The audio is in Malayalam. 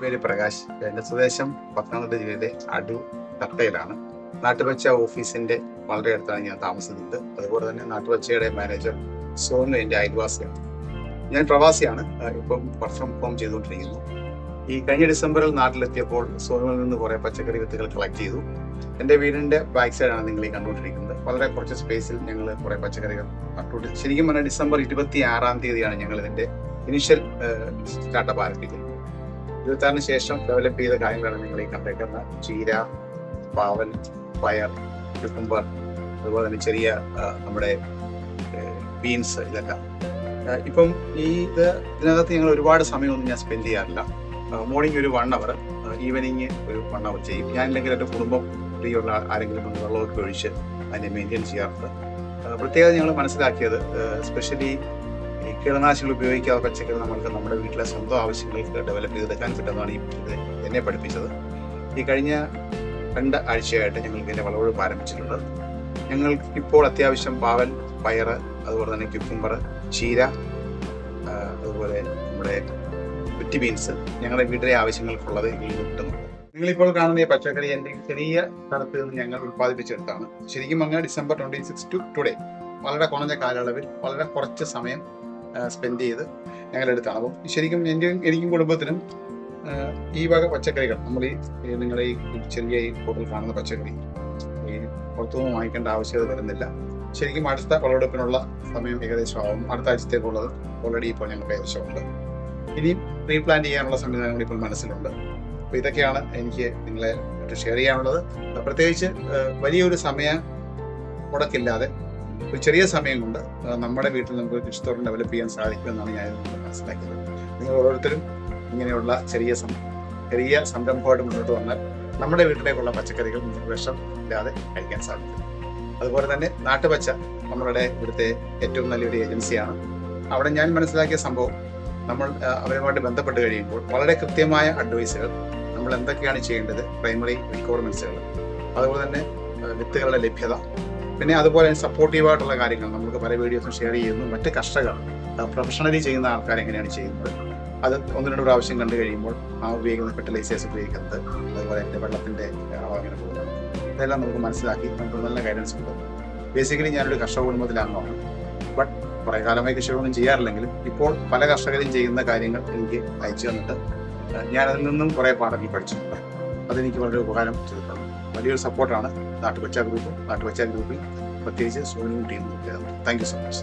പേര് പ്രകാശ്. എന്റെ സ്വദേശം പത്തനംതിട്ട ജില്ലയിലെ അടു തട്ടയിലാണ്. നാട്ടുപച്ച ഓഫീസിന്റെ വളരെ അടുത്താണ് ഞാൻ താമസിക്കുന്നത്. അതുപോലെ തന്നെ നാട്ടുപച്ചയുടെ മാനേജർ സോനു എന്റെ അയൽവാസിയാണ്. ഞാൻ പ്രവാസിയാണ്. ഇപ്പം വർക്ക് ഫ്രം ഹോം ചെയ്തുകൊണ്ടിരിക്കുന്നു. ഈ കഴിഞ്ഞ ഡിസംബറിൽ നാട്ടിലെത്തിയപ്പോൾ സോനുവിൽ നിന്ന് കുറെ പച്ചക്കറി വിത്തുകൾ കളക്ട് ചെയ്തു. എന്റെ വീടിന്റെ ബാക്ക് സൈഡാണ് നിങ്ങൾ ഈ കണ്ടുകൊണ്ടിരിക്കുന്നത്. വളരെ കുറച്ച് സ്പേസിൽ ഞങ്ങൾ കുറെ പച്ചക്കറികൾ നട്ടുപിടി ശരിക്കും പറഞ്ഞാൽ ഡിസംബർ ഇരുപത്തി ആറാം തീയതിയാണ് ഞങ്ങൾ ഇതിന്റെ ഇനിഷ്യൽ സ്റ്റാർട്ടപ്പ് ആരംഭിക്കുന്നത്. ഇരുപത്താറിന് ശേഷം ഡെവലപ്പ് ചെയ്ത കാര്യങ്ങളാണ് നിങ്ങൾ ഈ കണ്ടേക്കുന്ന ചീര പാവൽ പയർ കുക്കുംബർ അതുപോലെ തന്നെ ചെറിയ നമ്മുടെ ബീൻസ് ആ, ഇപ്പം ഈ ഇത് ഇതിനകത്ത് ഞങ്ങൾ ഒരുപാട് സമയമൊന്നും ഞാൻ സ്പെൻഡ് ചെയ്യാറില്ല. മോർണിംഗ് ഒരു വൺ അവർ ഈവനിങ് ഒരു വൺ അവർ ചെയ്യും. ഞാനില്ലെങ്കിൽ എന്റെ കുടുംബം ഫ്രീയുള്ള ആരെങ്കിലും ഒന്ന് വെള്ളമൊക്കെ ഒഴിച്ച് അതിനെ മെയിന്റെയിൻ ചെയ്യാറുണ്ട്. പ്രത്യേകത ഞങ്ങൾ മനസ്സിലാക്കിയത് സ്പെഷ്യലി കീടനാശിനികൾ ഉപയോഗിക്കാതെ പച്ചക്കറി നമ്മൾക്ക് നമ്മുടെ വീട്ടിലെ സ്വന്തം ആവശ്യങ്ങൾക്ക് ഡെവലപ്പ് ചെയ്തെടുക്കാൻ പറ്റുന്നതാണ് ഈ ഇത് എന്നെ പഠിപ്പിച്ചത്. ഈ കഴിഞ്ഞ രണ്ട് ആഴ്ചയായിട്ട് ഞങ്ങൾ ഇതിന്റെ വളവുകൾ ആരംഭിച്ചിട്ടുണ്ട് ഞങ്ങൾ ഇപ്പോൾ അത്യാവശ്യം പാവൽ പയറ് അതുപോലെ തന്നെ ക്യുക്കുംബർ ചീര അതുപോലെ നമ്മുടെ കുറ്റി ബീൻസ് ഞങ്ങളുടെ വീട്ടിലെ ആവശ്യങ്ങൾക്കുള്ളത് ഇതിൽ കിട്ടുന്നുണ്ട്. നിങ്ങളിപ്പോൾ കാണുന്ന ഈ പച്ചക്കറി എന്റെ ചെറിയ സ്ഥലത്ത് നിന്ന് ഞങ്ങൾ ഉൽപ്പാദിപ്പിച്ചെടുത്താണ്. ശരിക്കും അങ്ങനെ December twenty six to today വളരെ കുറഞ്ഞ കാലയളവിൽ വളരെ കുറച്ച് സമയം സ്പെൻഡ് ചെയ്ത് ഞങ്ങൾ എടുത്താണ് അപ്പം ശരിക്കും എന്റെ എനിക്കും കുടുംബത്തിനും ഈ വക പച്ചക്കറികൾ നമ്മൾ ഈ നിങ്ങളെ ഈ ചെറിയ ഈ ഹോട്ടൽ കാണുന്ന പച്ചക്കറി ഈ പുറത്തുനിന്ന് വാങ്ങിക്കേണ്ട ആവശ്യകത വരുന്നില്ല. ശരിക്കും അടുത്ത വിളവെടുപ്പിനുള്ള സമയം ഏകദേശം ആവും. അടുത്ത ആഴ്ചത്തേക്കുള്ളത് ഓൾറെഡി ഇപ്പോൾ ഞങ്ങൾക്ക് ഏകദേശമുണ്ട് ഇനിയും റീപ്ലാൻ ചെയ്യാനുള്ള സംവിധാനങ്ങൾ ഇപ്പോൾ മനസ്സിലുണ്ട്. അപ്പോൾ ഇതൊക്കെയാണ് എനിക്ക് നിങ്ങളെ ഷെയർ ചെയ്യാനുള്ളത്. പ്രത്യേകിച്ച് വലിയൊരു സമയ മുടക്കില്ലാതെ ഒരു ചെറിയ സമയം കൊണ്ട് നമ്മുടെ വീട്ടിൽ നമുക്ക് കൃഷിത്തോട്ടം ഡെവലപ്പ് ചെയ്യാൻ സാധിക്കുമെന്നാണ് ഞാൻ മനസ്സിലാക്കിയത്. നിങ്ങൾ ഓരോരുത്തരും ഇങ്ങനെയുള്ള ചെറിയ ചെറിയ സംരംഭമായിട്ട് മുന്നോട്ട് വന്നാൽ നമ്മുടെ വീട്ടിലേക്കുള്ള പച്ചക്കറികൾ നിങ്ങൾക്ക് വിഷം ഇല്ലാതെ കഴിക്കാൻ സാധിക്കും. അതുപോലെ തന്നെ നാട്ടുപച്ച നമ്മളുടെ ഇവിടുത്തെ ഏറ്റവും നല്ലൊരു ഏജൻസിയാണ്. അവിടെ ഞാൻ മനസ്സിലാക്കിയ സംഭവം നമ്മൾ അവരുമായിട്ട് ബന്ധപ്പെട്ട് കഴിയുമ്പോൾ വളരെ കൃത്യമായ അഡ്വൈസുകൾ നമ്മൾ എന്തൊക്കെയാണ് ചെയ്യേണ്ടത് പ്രൈമറി റിക്വയർമെന്റ്സുകൾ അതുപോലെ തന്നെ വിത്തുകളുടെ ലഭ്യത പിന്നെ അതുപോലെ സപ്പോർട്ടീവായിട്ടുള്ള കാര്യങ്ങൾ. നമുക്ക് പല വീഡിയോസും ഷെയർ ചെയ്യുന്നു. മറ്റ് കർഷകർ പ്രൊഫഷണലി ചെയ്യുന്ന ആൾക്കാർ എങ്ങനെയാണ് ചെയ്യുന്നത്? അത് ഒന്ന് രണ്ട് പ്രാവശ്യം കണ്ടു കഴിയുമ്പോൾ ആ ഉപയോഗിക്കുന്ന ഫെർട്ടിലൈസേഴ്സ് ഉപയോഗിക്കുന്നത് അതുപോലെ എന്റെ വെള്ളത്തിന്റെ അളവ് അങ്ങനെ പോകുന്നത്. ഇതെല്ലാം നമുക്ക് മനസ്സിലാക്കി നമുക്ക് നല്ല ഗൈഡൻസ് കൊടുക്കും ബേസിക്കലി ഞാനൊരു കർഷക കുടുംബത്തിലാണോ ബട്ട് കുറേ കാലമായി കൃഷികളൊന്നും ചെയ്യാറില്ലെങ്കിലും ഇപ്പോൾ പല കർഷകരും ചെയ്യുന്ന കാര്യങ്ങൾ എനിക്ക് അയച്ചു തന്നിട്ട് ഞാനതിൽ നിന്നും കുറേ പാഠങ്ങൾ പഠിച്ചിട്ടുണ്ട്. അതെനിക്ക് വളരെ ഉപകാരം ചെയ്തിട്ടുണ്ട്. വലിയൊരു സപ്പോർട്ടാണ് నాటకొచ్చా గ్రూప్ నాటకొచ్చా గ్రూపింగ్ ప్రత్యేకించి swimming team thank you so much.